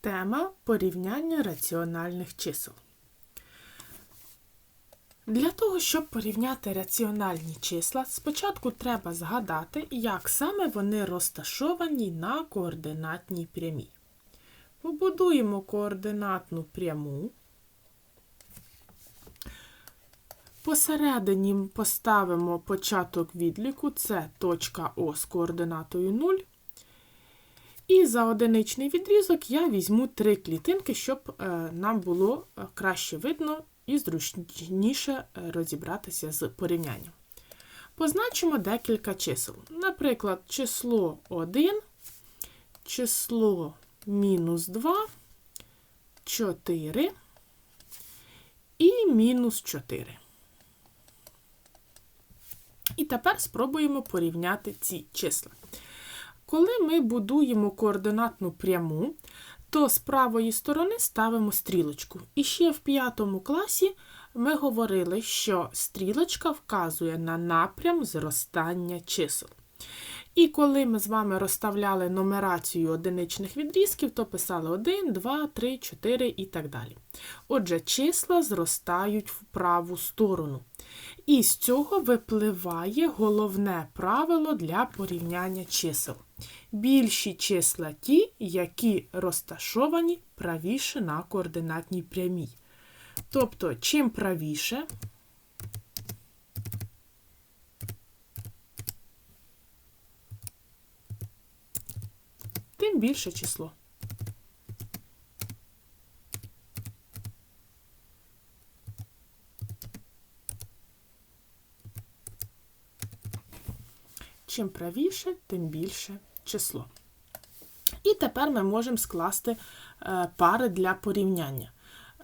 Тема порівняння раціональних чисел. Для того, щоб порівняти раціональні числа, спочатку треба згадати, як саме вони розташовані на координатній прямій. Побудуємо координатну пряму. Посередині поставимо початок відліку, це точка О з координатою 0. І за одиничний відрізок я візьму три клітинки, щоб е, нам було е, краще видно і зручніше е, розібратися з порівнянням. Позначимо декілька чисел. Наприклад, число 1, число мінус 2, 4 і мінус 4. І тепер спробуємо порівняти ці числа. Коли ми будуємо координатну пряму, то з правої сторони ставимо стрілочку. І ще в п'ятому класі ми говорили, що стрілочка вказує на напрям зростання чисел. І коли ми з вами розставляли нумерацію одиничних відрізків, то писали 1, 2, 3, 4 і так далі. Отже, числа зростають в праву сторону. І з цього випливає головне правило для порівняння чисел. Більші числа ті, які розташовані правіше на координатній прямій. Тобто, чим правіше, тим більше число. Чим правіше, тим більше число. І тепер ми можемо скласти е, пари для порівняння.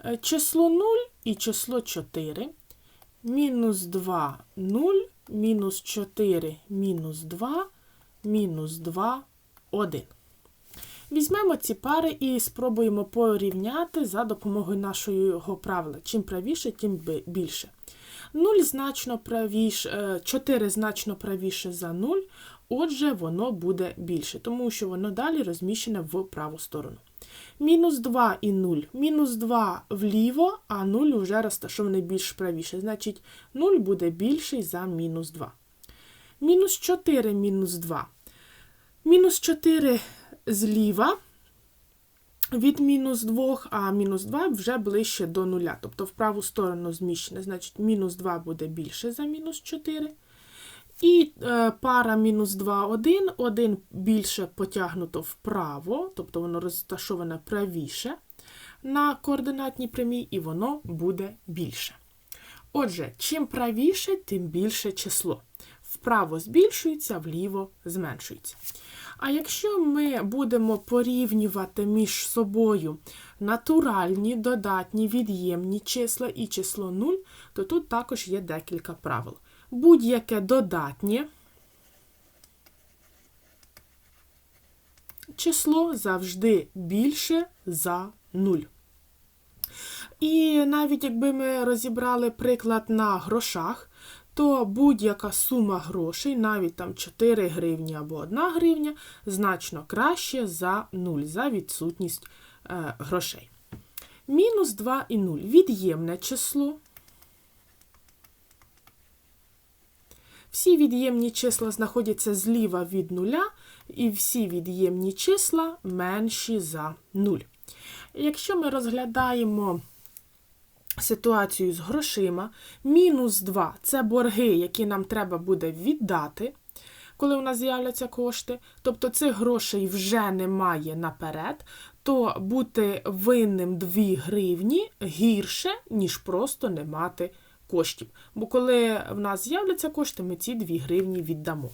Е, число 0 і число 4, мінус 2 0, мінус 4, мінус 2, мінус 2, 1. Візьмемо ці пари і спробуємо порівняти за допомогою нашого правила. Чим правіше, тим більше. 0 значно правіше, 4 значно правіше за 0, отже, воно буде більше, тому що воно далі розміщене в праву сторону. Мінус 2 і 0. Мінус 2 вліво, а 0 вже розташований більш правіше. Значить, 0 буде більший за мінус 2. Мінус 4 мінус 2. Мінус 4 зліва від мінус 2, а мінус 2 вже ближче до нуля. Тобто в праву сторону зміщене. Значить, мінус 2 буде більше за мінус 4. І е, пара мінус 2, 1, 1 більше потягнуто вправо, тобто воно розташоване правіше на координатній прямій, і воно буде більше. Отже, чим правіше, тим більше число. Вправо збільшується, вліво зменшується. А якщо ми будемо порівнювати між собою натуральні, додатні, від'ємні числа і число 0, то тут також є декілька правил. Будь-яке додатнє число завжди більше за 0. І навіть якби ми розібрали приклад на грошах, то будь-яка сума грошей, навіть там 4 гривні або 1 гривня, значно краще за 0, за відсутність е, грошей. Мінус 2 і 0. Від'ємне число. Всі від'ємні числа знаходяться зліва від нуля, і всі від'ємні числа менші за 0. Якщо ми розглядаємо ситуацію з грошима. Мінус 2 це борги, які нам треба буде віддати, коли у нас з'являться кошти. Тобто цих грошей вже немає наперед, то бути винним 2 гривні гірше, ніж просто не мати коштів. Бо коли в нас з'являться кошти, ми ці 2 гривні віддамо.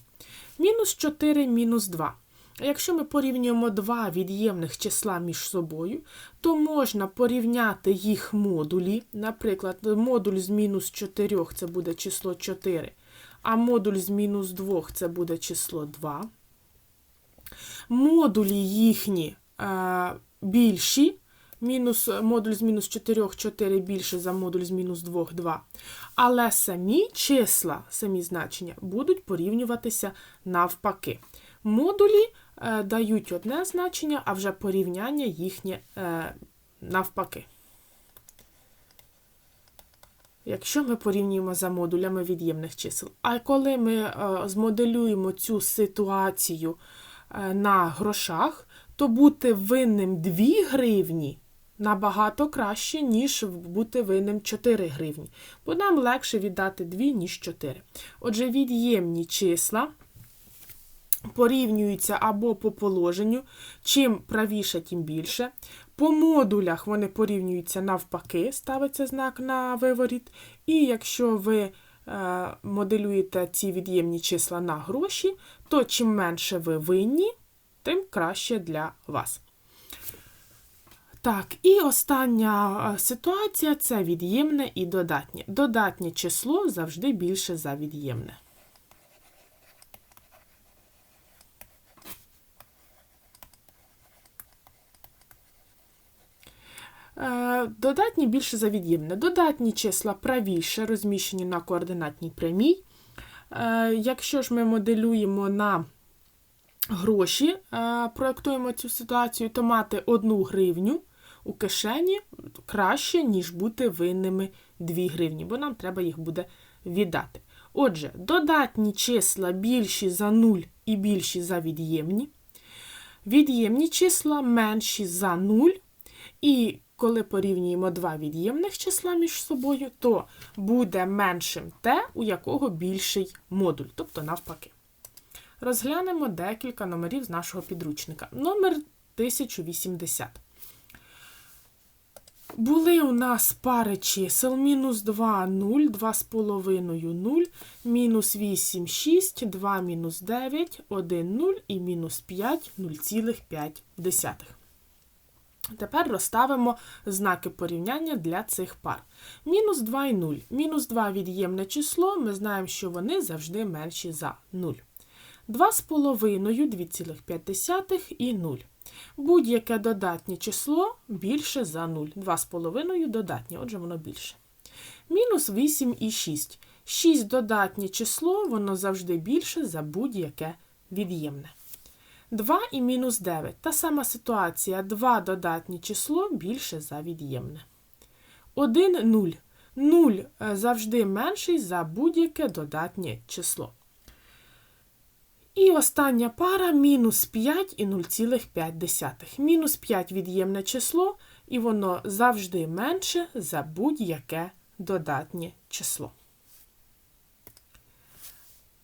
Мінус 4, мінус 2. Якщо ми порівнюємо два від'ємних числа між собою, то можна порівняти їх модулі. Наприклад, модуль з мінус 4 це буде число 4, а модуль з мінус 2 це буде число 2. Модулі їхні е, більші. Мінус, Модуль з мінус 4 4 більше за модуль з мінус 2 2. Але самі числа, самі значення будуть порівнюватися навпаки. Модулі е, дають одне значення, а вже порівняння їхнє е, навпаки. Якщо ми порівнюємо за модулями від'ємних чисел. А коли ми е, змоделюємо цю ситуацію е, на грошах, то бути винним 2 гривні набагато краще, ніж бути винним 4 гривні. Бо нам легше віддати 2, ніж 4. Отже, від'ємні числа порівнюються або по положенню, чим правіше, тим більше. По модулях вони порівнюються навпаки, ставиться знак на виворіт. І якщо ви е, моделюєте ці від'ємні числа на гроші, то чим менше ви винні, тим краще для вас. Так, і остання ситуація це від'ємне і додатнє. Додатнє число завжди більше за від'ємне. Е, додатні більше за від'ємне. Додатні числа правіше розміщені на координатній прямій. Е, якщо ж ми моделюємо на гроші, е, проєктуємо цю ситуацію, то мати 1 гривню у кишені краще, ніж бути винними 2 гривні, бо нам треба їх буде віддати. Отже, додатні числа більші за 0 і більші за від'ємні. Від'ємні числа менші за 0. І коли порівнюємо два від'ємних числа між собою, то буде меншим те, у якого більший модуль, тобто навпаки. Розглянемо декілька номерів з нашого підручника. Номер 1080. Були у нас пари чисел мінус 2, 0, 2,5 0, мінус 8, 6, 2 мінус 9, 1, 0 і мінус 5, 0,5. Тепер розставимо знаки порівняння для цих пар. Мінус 2 і 0. Мінус 2 від'ємне число, ми знаємо, що вони завжди менші за 0. 2,5, 2,5 і 0. Будь-яке додатнє число більше за 0. 2,5 додатнє, отже, воно більше. Мінус 8 і 6. 6 додатнє число, воно завжди більше за будь-яке від'ємне. 2 і мінус 9. Та сама ситуація. 2 додатнє число більше за від'ємне. 1 0. 0 завжди менший за будь-яке додатнє число. І остання пара мінус 5 і 0,5. Мінус 5 від'ємне число, і воно завжди менше за будь-яке додатнє число.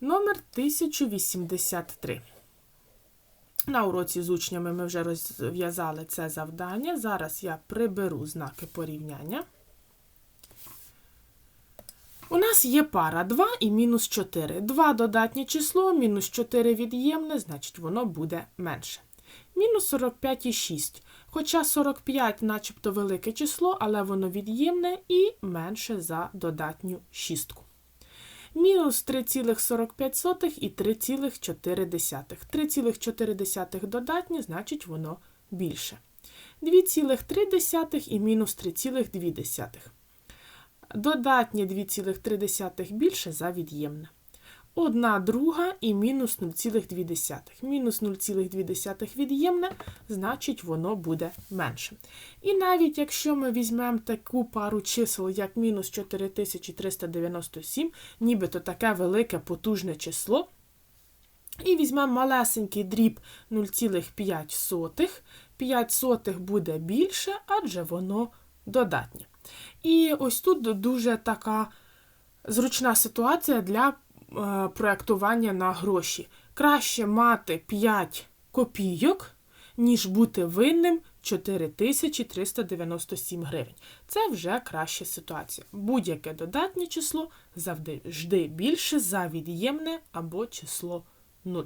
Номер 1083. На уроці з учнями ми вже розв'язали це завдання. Зараз я приберу знаки порівняння. У нас є пара 2 і мінус 4. 2 додатнє число, мінус 4 від'ємне, значить, воно буде менше. Мінус 45 і 6. Хоча 45 начебто велике число, але воно від'ємне і менше за додатню шістку мінус 3,45 і 3,4. 3,4 додатні, значить воно більше. 2,3 і мінус 3,2. Додатнє 2,3 більше за від'ємне. 1 друга і мінус 0,2. Мінус 0,2 від'ємне, значить, воно буде менше. І навіть якщо ми візьмемо таку пару чисел, як мінус 4397, нібито таке велике потужне число, і візьмемо малесенький дріб 0,5, 5 сотих буде більше, адже воно додатнє. І ось тут дуже така зручна ситуація для Е, проектування на гроші. Краще мати 5 копійок, ніж бути винним 4397 гривень. Це вже краща ситуація. Будь-яке додатнє число завжди більше за від'ємне або число 0.